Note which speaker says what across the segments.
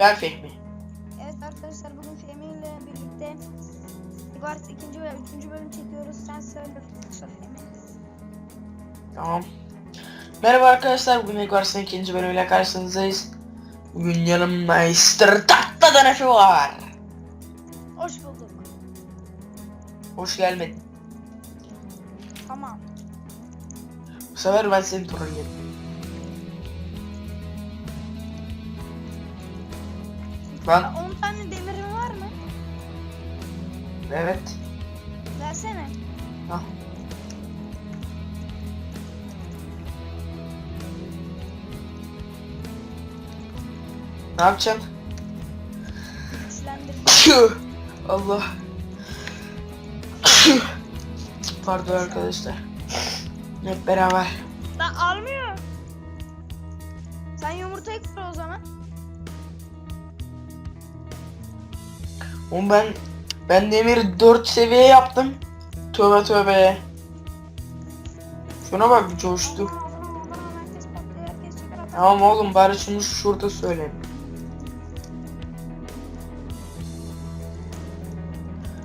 Speaker 1: Ben
Speaker 2: Fehmi.
Speaker 1: Evet arkadaşlar bugün Fehmi ile birlikte Guards 2. ve 3. bölüm çekiyoruz. Sen söyle Fehmi.
Speaker 2: Tamam. Merhaba arkadaşlar. Bugün Egors'ın ikinci bölümüyle karşınızdayız. Bugün yanımda Mr. Tatlı'dan Efe var.
Speaker 1: Hoş bulduk.
Speaker 2: Hoş gelmedin.
Speaker 1: Tamam.
Speaker 2: Bu sefer ben seni trolledim. Lan
Speaker 1: Ya 10 tane demirin var mı?
Speaker 2: evet.
Speaker 1: Versene.
Speaker 2: Al. Ne yapacaksın? Allah. Pardon arkadaşlar. Hep beraber.
Speaker 1: Lan almıyor. Sen yumurtayı kır o zaman.
Speaker 2: Oğlum ben ben demir 4 seviye yaptım. Tövbe tövbe. Şuna bak coştu. Tamam oğlum bari şunu şurada söyle.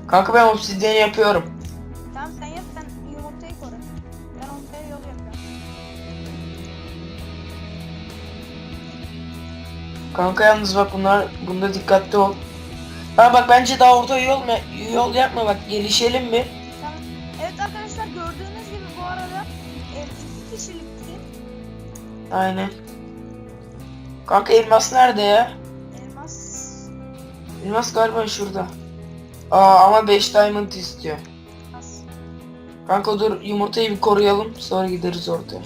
Speaker 2: Kanka ben obsidyeni yapıyorum.
Speaker 1: Tamam sen yap ben yumurtayı koru. Ben ortaya yol yapıyorum.
Speaker 2: Kanka yalnız bak bunlar bunda dikkatli ol. Ha bak bence daha orta yol mu yol yapma bak gelişelim mi?
Speaker 1: Tamam. Evet arkadaşlar gördüğünüz gibi bu arada e, iki kişilikti.
Speaker 2: Aynen. Kanka elmas nerede ya?
Speaker 1: Elmas.
Speaker 2: Elmas galiba şurada. Aa ama 5 diamond istiyor. Kanka dur yumurtayı bir koruyalım sonra gideriz ortaya.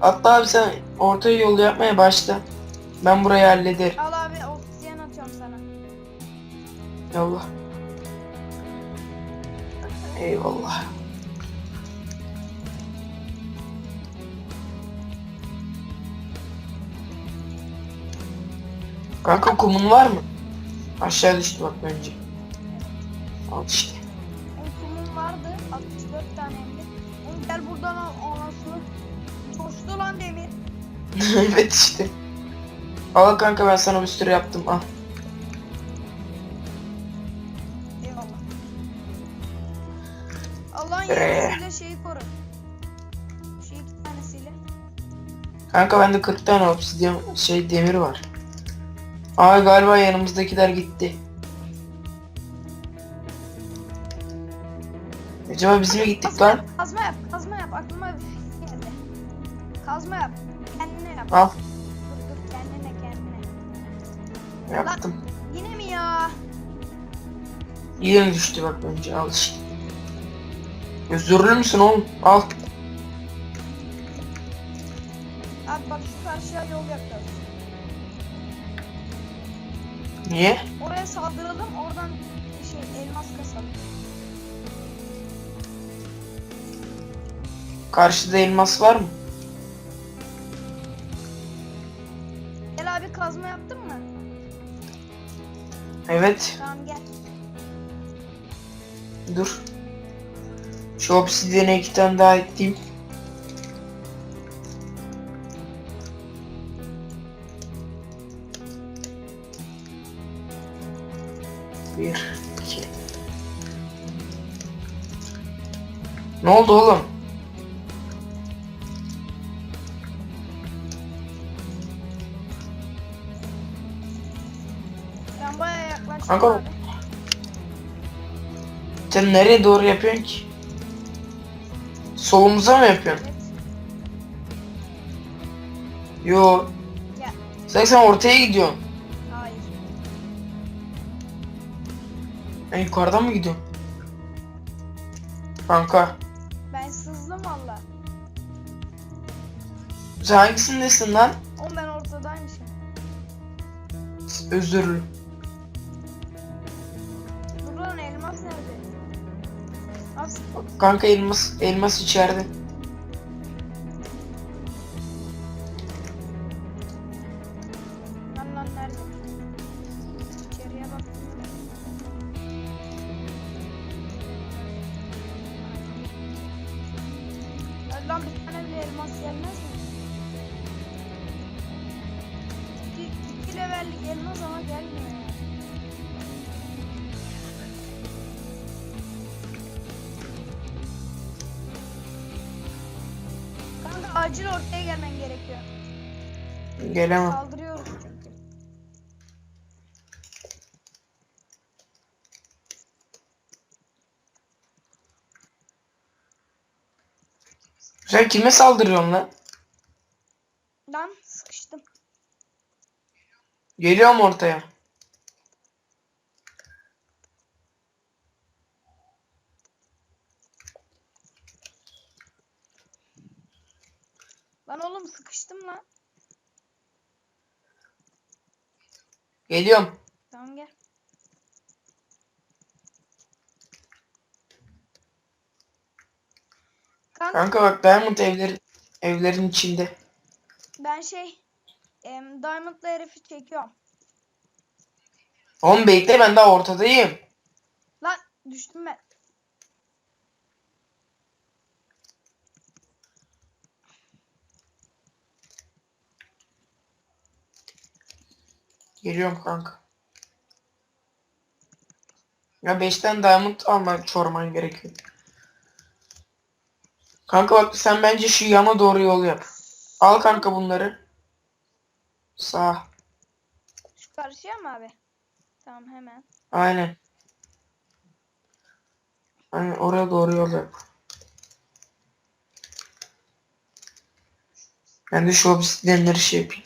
Speaker 2: Hatta abi sen ortaya yol yapmaya başla. Ben burayı hallederim.
Speaker 1: Al abi obsidiyen atıyorum sana.
Speaker 2: Yallah. Eyvallah. Kanka kumun var mı? Aşağı düştü bak bence. Al işte.
Speaker 1: Uykumum vardı 64 tane de. Oğlum gel buradan al anasını. Coştu lan demir.
Speaker 2: evet işte. Al kanka ben sana bir sürü yaptım al.
Speaker 1: Eyvallah. Allah'ın yardımıyla şeyi koru. Şu iki tanesiyle.
Speaker 2: Kanka bende 40 tane obsidyen şey demir var. Aa galiba yanımızdakiler gitti. Acaba biz mi gittik
Speaker 1: Kazma
Speaker 2: lan?
Speaker 1: yap, kazma yap, kazma yap. Aklıma fikir geldi. Kazma yap. Kendine yap.
Speaker 2: Al yaptım.
Speaker 1: Yine mi ya?
Speaker 2: Yine düştü bak bence al işte. Özürlü müsün oğlum? Al.
Speaker 1: Abi bak şu karşıya yol yapacağız.
Speaker 2: Niye?
Speaker 1: Oraya saldıralım oradan şey elmas kasalım.
Speaker 2: Karşıda elmas var mı? Evet. Dur. Şu obsidyene iki tane daha ekleyeyim. Bir, iki. Ne oldu oğlum? Kanka. Sen nereye doğru yapıyorsun ki? Solumuza mı yapıyorsun? Yo.
Speaker 1: Ya
Speaker 2: Sen sen ortaya gidiyorsun.
Speaker 1: hayır.
Speaker 2: Ben yukarıdan mı gidiyorum? Kanka.
Speaker 1: Ben sızdım valla.
Speaker 2: Sen hangisindesin lan?
Speaker 1: Oğlum ben ortadaymışım.
Speaker 2: Özürlü.
Speaker 1: Dur
Speaker 2: Kanka elmas elmas içeride. Gelemem.
Speaker 1: Çünkü.
Speaker 2: Sen kime saldırıyorsun lan?
Speaker 1: Lan sıkıştım.
Speaker 2: Geliyorum ortaya.
Speaker 1: Lan oğlum sıkıştım lan.
Speaker 2: Geliyorum.
Speaker 1: Tamam gel. Kanka
Speaker 2: Kanka bak Diamond evleri evlerin içinde.
Speaker 1: ben şey em, Diamond'la herifi çekiyorum.
Speaker 2: Oğlum bekle ben daha ortadayım.
Speaker 1: Lan düştüm ben.
Speaker 2: Geliyorum kanka. Ya 5'ten diamond almak çorman gerekiyor. Kanka bak sen bence şu yana doğru yol yap. Al kanka bunları. Sağ.
Speaker 1: Şu karşıya mı abi? Tamam hemen.
Speaker 2: Aynen. Aynen oraya doğru yol yap. Ben de şu obsidyenleri şey yapayım.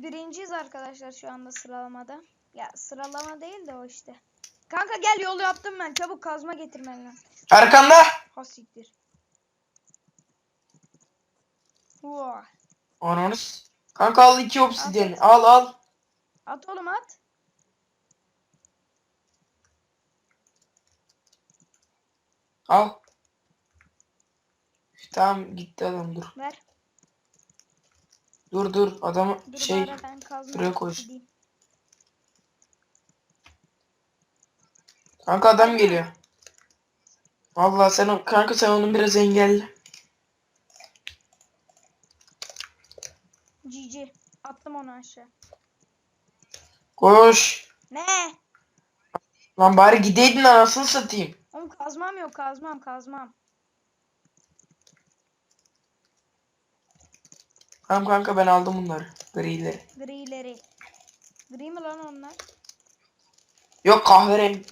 Speaker 1: Biz birinciyiz arkadaşlar şu anda sıralamada. Ya sıralama değil de o işte. Kanka gel yolu yaptım ben. Çabuk kazma getirmen lazım.
Speaker 2: Arkanda.
Speaker 1: Ha siktir. Vay.
Speaker 2: Ananı Kanka al iki obsidyeni. Al al.
Speaker 1: At oğlum at.
Speaker 2: Al. Tamam gitti adam dur.
Speaker 1: Ver.
Speaker 2: Dur dur adamı
Speaker 1: Dur
Speaker 2: şey
Speaker 1: bari ben kazma
Speaker 2: buraya
Speaker 1: gideyim.
Speaker 2: kanka adam geliyor. Vallahi sen o- kanka sen onu biraz engelle.
Speaker 1: GG. Attım onu aşağı.
Speaker 2: Koş.
Speaker 1: Ne?
Speaker 2: Lan bari gideydin anasını satayım.
Speaker 1: Oğlum kazmam yok kazmam kazmam.
Speaker 2: Tamam kanka ben aldım bunları. Grileri.
Speaker 1: Grileri. Gri mi lan onlar?
Speaker 2: Yok kahverengi.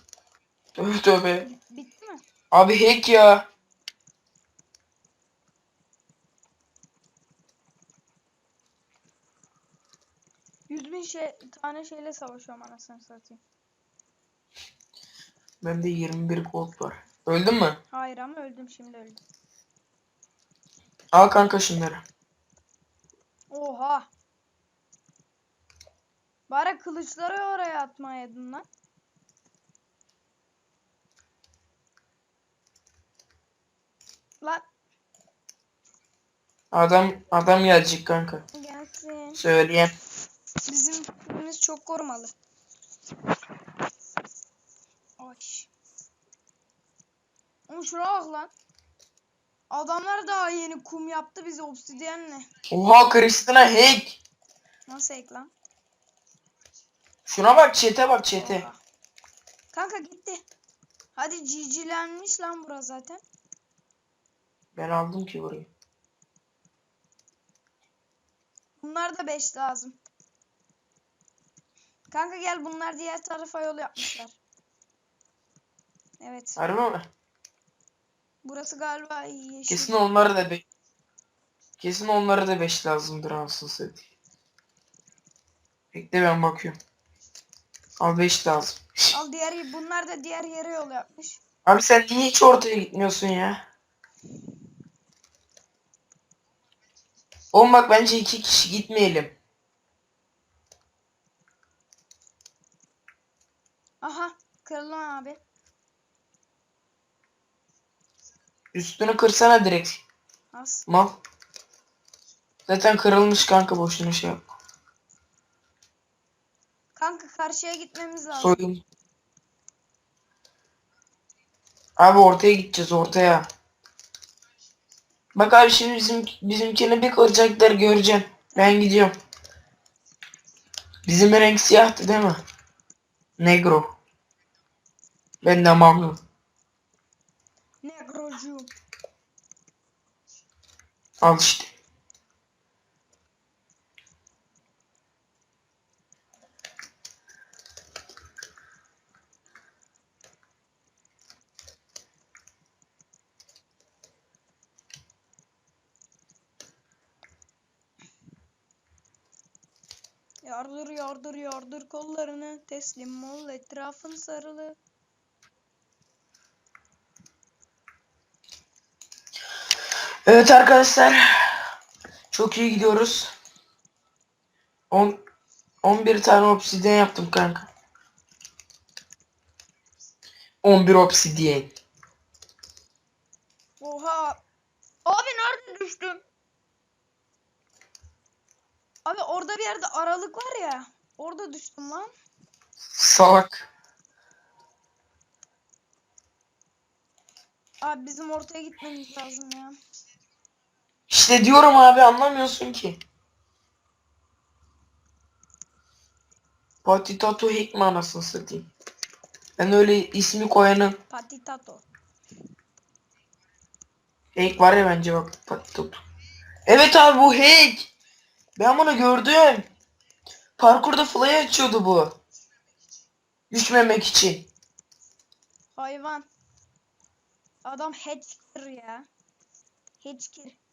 Speaker 2: Tövbe tövbe.
Speaker 1: Bitti mi?
Speaker 2: Abi hack ya.
Speaker 1: Yüz bin şey, tane şeyle savaşıyorum anasını satayım.
Speaker 2: Bende 21 gold var. Öldün mü?
Speaker 1: Hayır ama öldüm şimdi öldüm.
Speaker 2: Al kanka şunları.
Speaker 1: Oha. Bari kılıçları oraya atmayaydın lan. Lan
Speaker 2: Adam adam gelecek kanka.
Speaker 1: gelsin.
Speaker 2: Söyleyeyim.
Speaker 1: Bizim tipimiz çok korumalı. Ay. Oğlum şuna bak lan. Adamlar daha yeni kum yaptı bize obsidyenle.
Speaker 2: Oha Kristina hack.
Speaker 1: Nasıl ek lan?
Speaker 2: Şuna bak çete bak çete.
Speaker 1: Oha. Kanka gitti. Hadi cicilenmiş lan bura zaten.
Speaker 2: Ben aldım ki burayı.
Speaker 1: Bunlar da 5 lazım. Kanka gel bunlar diğer tarafa yol yapmışlar. Evet.
Speaker 2: Harbi mi?
Speaker 1: Burası galiba yeşil.
Speaker 2: Kesin onları da be Kesin onları da 5 lazımdır anasını satayım. Bekle ben bakıyorum. Al 5 lazım.
Speaker 1: Al diğer bunlar da diğer yere yol yapmış.
Speaker 2: Abi sen niye hiç ortaya gitmiyorsun ya? Oğlum bak bence iki kişi gitmeyelim.
Speaker 1: Aha kırılma abi.
Speaker 2: Üstünü kırsana direkt.
Speaker 1: Az.
Speaker 2: Mal. Zaten kırılmış kanka boşuna şey yap.
Speaker 1: Kanka karşıya gitmemiz lazım.
Speaker 2: Soyun. Abi ortaya gideceğiz ortaya. Bak abi şimdi bizim bizimkini bir koyacaklar göreceksin. Ben gidiyorum. Bizim renk siyahtı değil mi? Negro. Ben de mamlu. Al işte.
Speaker 1: Yardır yardır yardır kollarını teslim ol etrafın sarılı.
Speaker 2: Evet arkadaşlar. Çok iyi gidiyoruz. 10 11 tane obsidyen yaptım kanka. 11 obsidyen.
Speaker 1: Oha. Abi nerede düştüm? Abi orada bir yerde aralık var ya. Orada düştüm lan.
Speaker 2: Salak.
Speaker 1: Abi bizim ortaya gitmemiz lazım ya.
Speaker 2: İşte diyorum abi anlamıyorsun ki. Patitato Hikme anasını satayım. Ben öyle ismi koyanın
Speaker 1: Patitato.
Speaker 2: Hack var ya bence bak Patitato. Evet abi bu hack. Ben bunu gördüm. Parkurda fly açıyordu bu. Düşmemek için.
Speaker 1: Hayvan. Adam hatcher ya. Hatcher.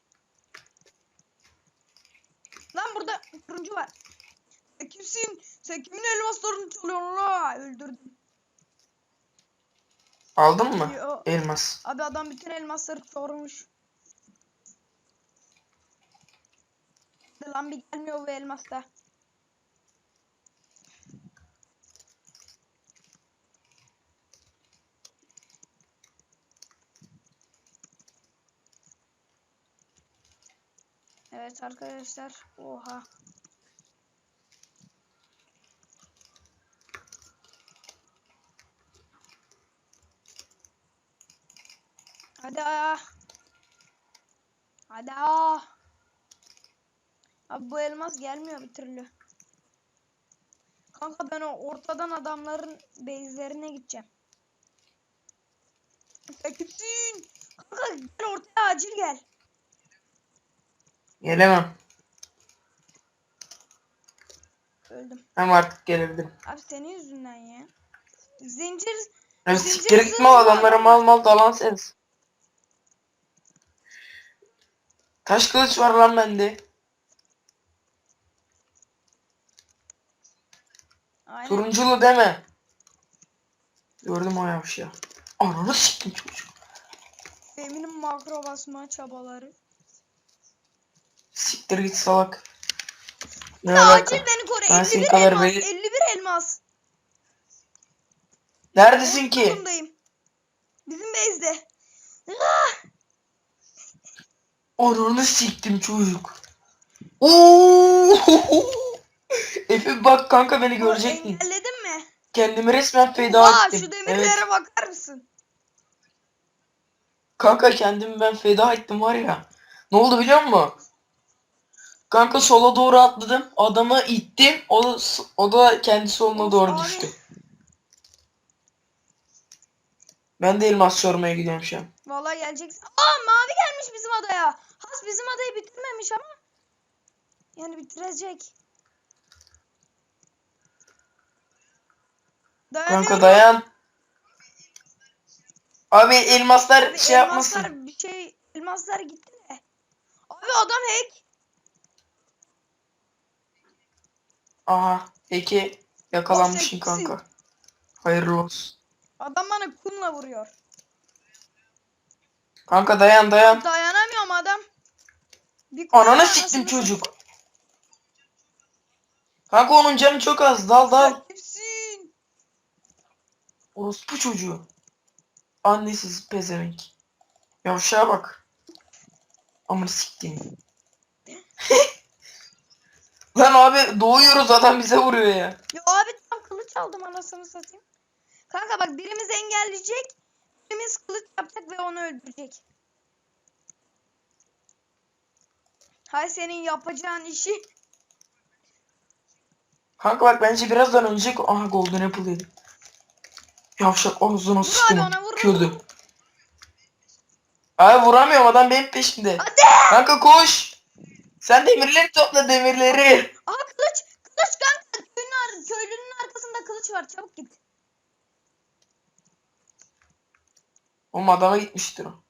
Speaker 1: Lan burada turuncu var. Sen kimsin? Sen kimin elmaslarını çalıyorsun la? Öldürdüm.
Speaker 2: Aldın mı?
Speaker 1: Yo.
Speaker 2: Elmas.
Speaker 1: Abi adam bütün elmasları çormuş. Lan bir gelmiyor bu elmasta. Evet arkadaşlar. Oha. Hadi ah. Hadi ah. Abi bu elmas gelmiyor bir türlü. Kanka ben o ortadan adamların base'lerine gideceğim. Sen kimsin? Kanka gel ortaya acil gel.
Speaker 2: Gelemem.
Speaker 1: Öldüm.
Speaker 2: Ama artık gelebilirim.
Speaker 1: Abi senin yüzünden ya. Zincir
Speaker 2: Abi
Speaker 1: Zincir
Speaker 2: siktir gitme o adamlara
Speaker 1: adam.
Speaker 2: mal mal dalan sensin. Taş kılıç var lan bende.
Speaker 1: Aynen.
Speaker 2: Turunculu deme. Gördüm o yavşağı. Ananı siktim çocuk.
Speaker 1: Eminim makro basma çabaları.
Speaker 2: Siktir git salak. Ne
Speaker 1: Ya acil beni koru.
Speaker 2: Ben
Speaker 1: 51
Speaker 2: senin kadar
Speaker 1: elmas.
Speaker 2: belli-
Speaker 1: 51 elmas.
Speaker 2: Neredesin ki?
Speaker 1: Bundayım. Bizim base'de. Ah!
Speaker 2: Ananı siktim çocuk. Oo! Efe bak kanka beni görecektin.
Speaker 1: Engelledin mi?
Speaker 2: Kendimi resmen feda
Speaker 1: Aa
Speaker 2: ettim.
Speaker 1: şu demirlere
Speaker 2: Evet.
Speaker 1: bakar mısın?
Speaker 2: Kanka kendimi ben feda ettim var ya. Ne oldu biliyor musun? Kanka sola doğru atladım. Adamı ittim. O da, o da kendi soluna doğru düştü. Ben de elmas sormaya gidiyorum şu an.
Speaker 1: Vallahi geleceksin. Aa mavi gelmiş bizim adaya. Has bizim adayı bitirmemiş ama. Yani bitirecek. Dayanıyorum.
Speaker 2: Kanka dayan. Abi elmaslar
Speaker 1: Abi
Speaker 2: şey yapmasın.
Speaker 1: elmaslar bir şey elmaslar gitti de. Abi adam hack.
Speaker 2: Aha. Peki yakalanmışsın
Speaker 1: Bahsetsin.
Speaker 2: kanka. Hayırlı olsun.
Speaker 1: Adam bana kumla vuruyor.
Speaker 2: Kanka dayan dayan.
Speaker 1: Dayanamıyorum adam. Bir kumla
Speaker 2: Ananı siktim
Speaker 1: satayım.
Speaker 2: çocuk. Kanka onun canı çok az. Dal dal.
Speaker 1: Sen kimsin?
Speaker 2: Orospu çocuğu. Annesiz pezevenk. Yavşağa bak. Amına siktim. Lan abi doğuyoruz adam bize vuruyor ya.
Speaker 1: Ya abi tam kılıç aldım anasını satayım. Kanka bak birimiz engelleyecek. birimiz kılıç yapacak ve onu öldürecek. Hay senin yapacağın işi.
Speaker 2: Kanka bak bence birazdan ölecek. Aha golden apple yedim. Yavşak ağzına sıçtım.
Speaker 1: ona, vur,
Speaker 2: Kürdü. Abi vuramıyorum adam benim peşimde.
Speaker 1: Hadi.
Speaker 2: Kanka koş. Sen demirleri topla demirleri.
Speaker 1: Aha kılıç. Kılıç kanka. Köyünün, ar- köylünün arkasında kılıç var. Çabuk git.
Speaker 2: Oğlum adama gitmiştir o.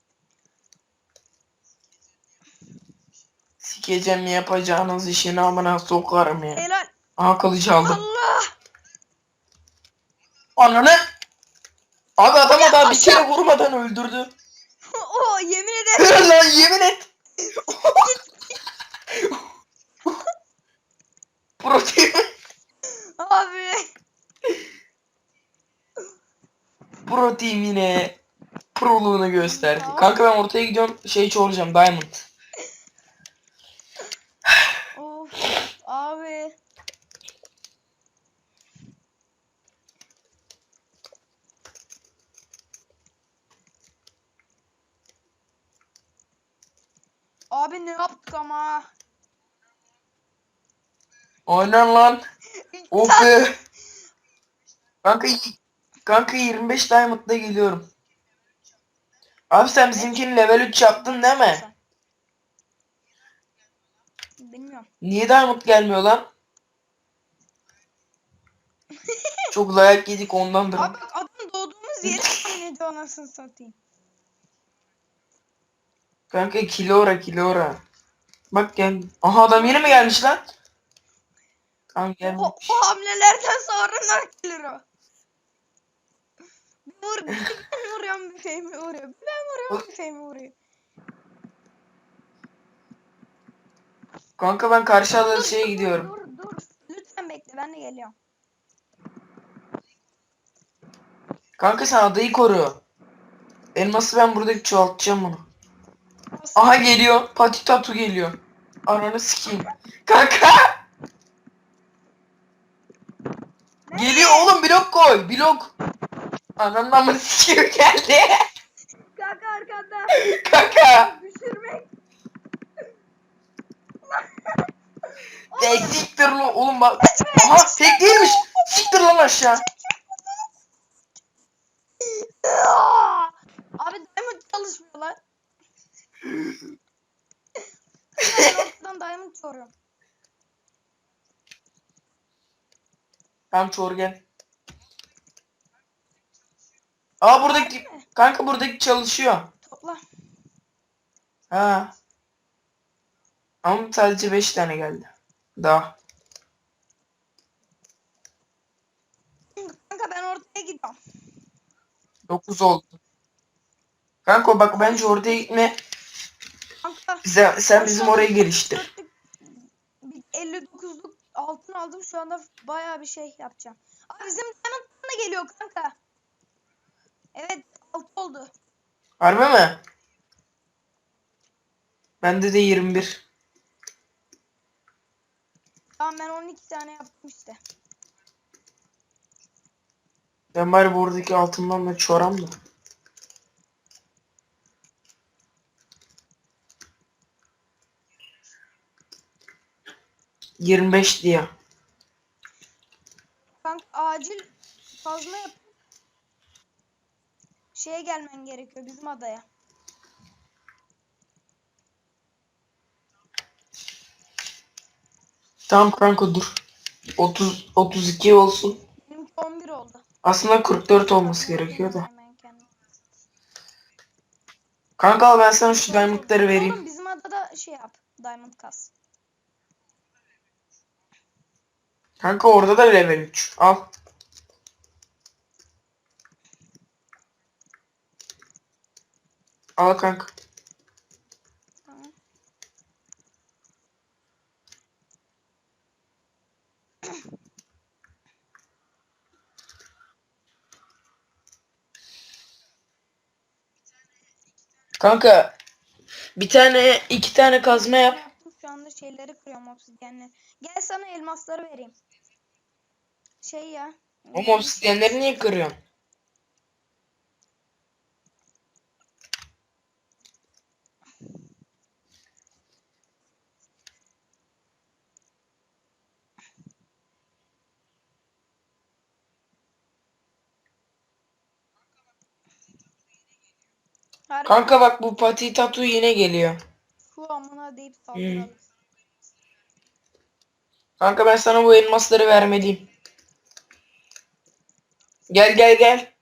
Speaker 2: Sikeceğim yapacağınız işini amına sokarım ya.
Speaker 1: Helal.
Speaker 2: Aha kılıcı aldım.
Speaker 1: Allah.
Speaker 2: Ananı. Abi adama daha bir kere vurmadan öldürdü.
Speaker 1: o yemin ederim.
Speaker 2: Lan yemin et. Protein.
Speaker 1: Abi.
Speaker 2: Protein yine proluğunu gösterdi. Kanka ben ortaya gidiyorum şey çoğalacağım diamond.
Speaker 1: Of. Abi. Abi ne yaptık ama?
Speaker 2: Aynen lan. Of be. Kanka, kanka 25 diamond'da geliyorum. Abi sen bizimkini level 3 yaptın değil mi?
Speaker 1: Bilmiyorum.
Speaker 2: Niye diamond gelmiyor lan? Çok dayak yedik ondandır.
Speaker 1: Abi bak adam doğduğumuz yeri ediyor anasını satayım.
Speaker 2: Kanka kilora kilora. Bak gel. Aha adam yine mi gelmiş lan? Tamam gel.
Speaker 1: O, o hamlelerden sonra gelir o? Vur, ben vuruyorum bir Fehmi vuruyor. Bir ben vuruyorum bir Fehmi vuruyor.
Speaker 2: Kanka ben karşı
Speaker 1: dur,
Speaker 2: şeye gidiyorum.
Speaker 1: Dur dur. Lütfen bekle ben de geliyorum.
Speaker 2: Kanka sen adayı koru. Elması ben buradaki çoğaltacağım onu. Aha geliyor. Pati tatu geliyor. Ananı sikeyim. Kanka. Geliyor oğlum blok koy. Blok. Ananın amını sikiyor geldi.
Speaker 1: Kanka arkanda.
Speaker 2: Kanka.
Speaker 1: Düşürmek.
Speaker 2: De siktir lan oğlum bak. Aha tek değilmiş. Siktir lan aşağı.
Speaker 1: Abi diamond çalışmıyor lan. ben ortadan diamond soruyorum.
Speaker 2: Tamam çoğur gel. Aa buradaki kanka buradaki çalışıyor.
Speaker 1: Topla.
Speaker 2: Ha. Ama sadece 5 tane geldi. Daha.
Speaker 1: Kanka ben ortaya gidiyorum.
Speaker 2: 9 oldu. Kanka bak bence oraya gitme.
Speaker 1: Kanka
Speaker 2: Bize, sen bizim oraya gel işte.
Speaker 1: dörtlük- bir 59'luk altın aldım. Şu anda bayağı bir şey yapacağım. Abi bizim diamond'dan da geliyor kanka. Evet 6 oldu.
Speaker 2: Harbi mi? Bende de 21.
Speaker 1: Tamam ben 12 tane yaptım işte.
Speaker 2: Ben bari buradaki altından da çoram da. Yirmi beş diye.
Speaker 1: Kanka acil kazma yap. Şeye gelmen gerekiyor bizim adaya.
Speaker 2: Tamam kanka dur. 30 32 olsun.
Speaker 1: Benimki 11 oldu.
Speaker 2: Aslında 44 olması gerekiyor da. Kanka al ben sana şu diamondları vereyim.
Speaker 1: Oğlum bizim adada şey yap. Diamond kas.
Speaker 2: Kanka orada da level 3. Al. Al kanka.
Speaker 1: Tamam.
Speaker 2: Kanka bir tane iki tane kazma yap.
Speaker 1: Yaptım şu anda şeyleri kırıyorum obsidyenleri. Gel sana elmasları vereyim. Şey ya.
Speaker 2: Ama obsidyenleri niye kırıyorsun?
Speaker 1: Harbi.
Speaker 2: Kanka bak bu pati tatu yine geliyor.
Speaker 1: Şu amına deyip saldıralım.
Speaker 2: Kanka ben sana bu elmasları vermeliyim. Gel gel gel.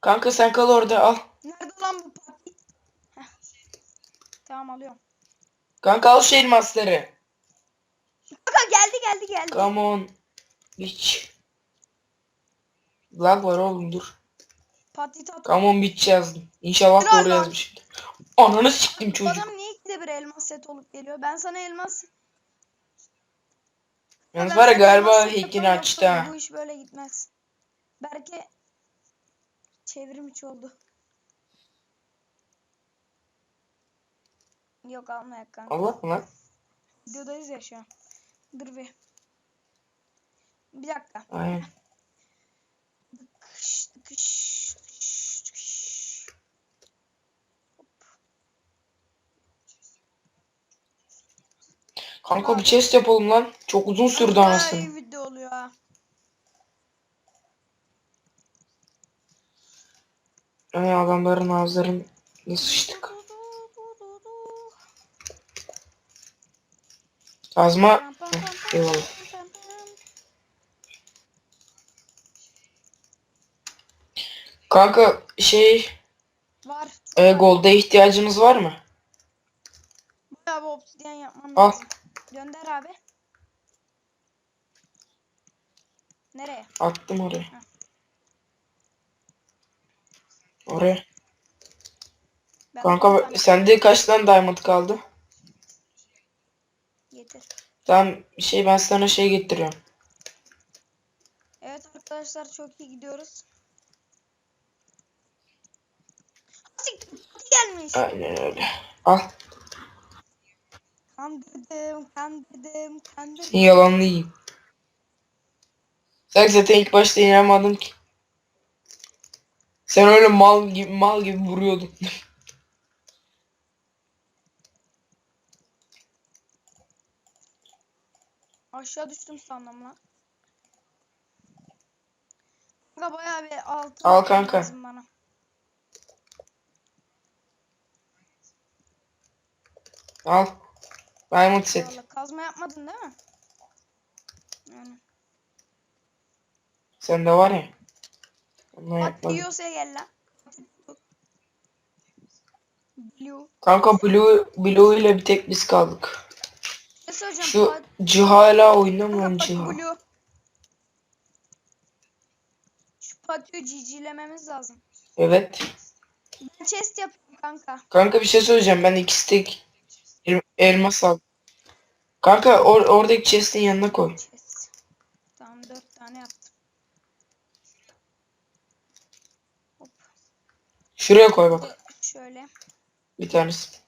Speaker 2: Kanka sen kal orada al.
Speaker 1: Nerede lan bu pati? Heh. Tamam alıyorum.
Speaker 2: Kanka al şu elmasları.
Speaker 1: Kanka geldi geldi geldi.
Speaker 2: Come on. Bitch. Lag var oğlum dur.
Speaker 1: Pati tatu.
Speaker 2: Come on bitch yazdım. İnşallah
Speaker 1: Helal
Speaker 2: doğru
Speaker 1: lan.
Speaker 2: yazmışım. Ananı siktim çocuk.
Speaker 1: adam niye ikide bir elmas set olup geliyor? Ben sana elmas...
Speaker 2: Yalnız var ya galiba hackini açtı ha.
Speaker 1: Bu iş böyle gitmez. Belki çevrim içi oldu. Yok almayak kanka.
Speaker 2: Allah mı lan?
Speaker 1: Videodayız ya şu an. Dur bir. Bir dakika.
Speaker 2: Aynen. Kanka bir chest yapalım lan. Çok uzun sürdü
Speaker 1: Bayağı
Speaker 2: anasını.
Speaker 1: iyi video oluyor ha.
Speaker 2: Ay adamların ağızlarını sıçtık. Kazma. Eyvallah. Kanka şey
Speaker 1: Var.
Speaker 2: e, golda ihtiyacınız var mı?
Speaker 1: Bayağı bir obsidyen yapmam
Speaker 2: Al.
Speaker 1: lazım. Gönder abi. Nereye?
Speaker 2: Attım oraya. Oraya.
Speaker 1: Ben
Speaker 2: Kanka sende kaç tane diamond kaldı?
Speaker 1: Getir.
Speaker 2: Tamam şey ben sana şey getiriyorum.
Speaker 1: Evet arkadaşlar çok iyi gidiyoruz. Gelmiş.
Speaker 2: Aynen öyle. Al.
Speaker 1: Kandırdım, kandırdım, kandırdım.
Speaker 2: Seni yalanlı yiyeyim. Sen zaten ilk başta inanmadın ki. Sen öyle mal gibi mal gibi vuruyordun.
Speaker 1: Aşağı düştüm sandım lan. Kanka bayağı bir altın
Speaker 2: Al kanka.
Speaker 1: bana.
Speaker 2: Al. Diamond set.
Speaker 1: Kazma yapmadın değil mi? Yani.
Speaker 2: Sende var ya. Ondan
Speaker 1: yiyorsa gel lan. Blue.
Speaker 2: Kanka Blue, Blue ile bir tek biz kaldık.
Speaker 1: Ne söyleyeceğim?
Speaker 2: Şu
Speaker 1: Pat-
Speaker 2: Ciha hala oynamıyor
Speaker 1: Kanka
Speaker 2: mu
Speaker 1: bak
Speaker 2: Ciha?
Speaker 1: Blue. Şu patio cicilememiz lazım.
Speaker 2: Evet.
Speaker 1: Ben chest yapayım kanka.
Speaker 2: Kanka bir şey söyleyeceğim. Ben iki el- Elmas al. Kanka or oradaki chest'in yanına koy.
Speaker 1: Chest. Tamam tane yaptım. Hop.
Speaker 2: Şuraya koy bak.
Speaker 1: Şöyle.
Speaker 2: Bir tanesi.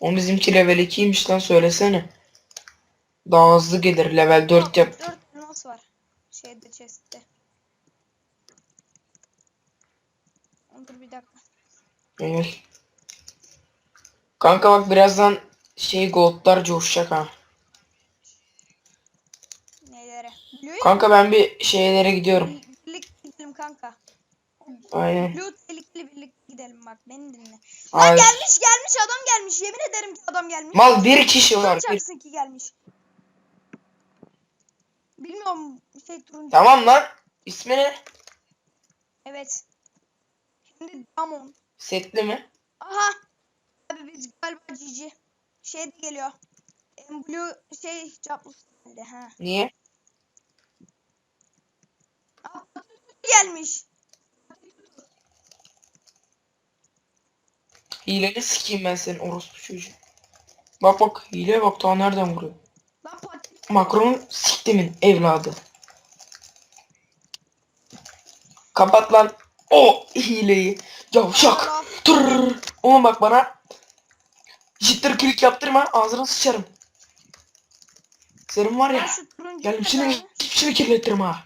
Speaker 2: O bizimki level 2'ymiş lan söylesene. Daha hızlı gelir level 4 yap. 4 Kanka bak birazdan şey goldlar coşacak ha.
Speaker 1: Nelere? Blue
Speaker 2: Kanka ben bir şeylere gidiyorum.
Speaker 1: birlikte gidelim kanka.
Speaker 2: Aynen.
Speaker 1: Blue tehlikeli birlikte gidelim bak beni dinle. Lan
Speaker 2: Aynen.
Speaker 1: gelmiş gelmiş adam gelmiş. Yemin ederim ki adam gelmiş.
Speaker 2: Mal bir kişi var. Bir.
Speaker 1: Çarpsın ki gelmiş. Bilmiyorum şey turuncu.
Speaker 2: Tamam lan. İsmi ne?
Speaker 1: Evet. Şimdi Damon.
Speaker 2: Setli mi?
Speaker 1: Aha. Abi biz galiba Cici. Şey de geliyor. Blue şey Caplus geldi ha.
Speaker 2: Niye?
Speaker 1: Aa, gelmiş.
Speaker 2: Hileli sikeyim ben senin orospu çocuğu. Bak bak hile bak daha nereden vuruyor. Macron siktimin evladı. Kapat lan. O hileyi. Yavşak. Tırrrr. Oğlum bak bana. Jitter klik yaptırma ağzına sıçarım. Senin var ya.
Speaker 1: şu turuncu
Speaker 2: Gel
Speaker 1: bir
Speaker 2: içini,
Speaker 1: tane-
Speaker 2: içini kirletirim ha.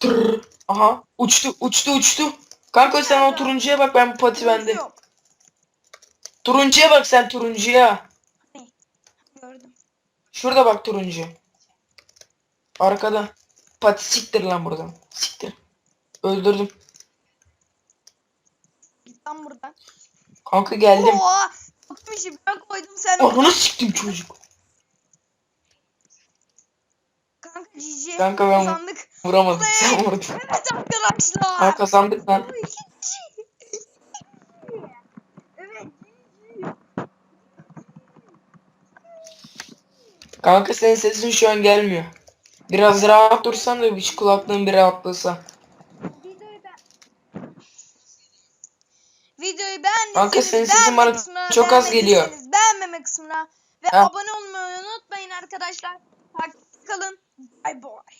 Speaker 2: Tırrrr. Aha uçtu uçtu uçtu. Kanka sen o turuncuya bak ben bu pati bende. Turuncuya bak sen turuncuya.
Speaker 1: Gördüm.
Speaker 2: Şurada bak turuncu. Arkada. Pati siktir lan buradan. Siktir. Öldürdüm.
Speaker 1: Lan buradan.
Speaker 2: Kanka geldim.
Speaker 1: Oha. Bakım işi ben koydum sen.
Speaker 2: Ananı siktim çocuk.
Speaker 1: Kanka GG.
Speaker 2: Kanka ben-
Speaker 1: Kazandık.
Speaker 2: Vuramadım. Sen vurdun.
Speaker 1: Evet arkadaşlar.
Speaker 2: Ha kazandık lan. Kanka senin sesin şu an gelmiyor. Biraz rahat dursan da bir kulaklığın bir rahatlasa.
Speaker 1: videoyu beğendiyseniz beğenme kısmına,
Speaker 2: çok az geliyor.
Speaker 1: Beğenmeme kısmına ve
Speaker 2: ha.
Speaker 1: abone olmayı unutmayın arkadaşlar. Hoşçakalın. Bye bye.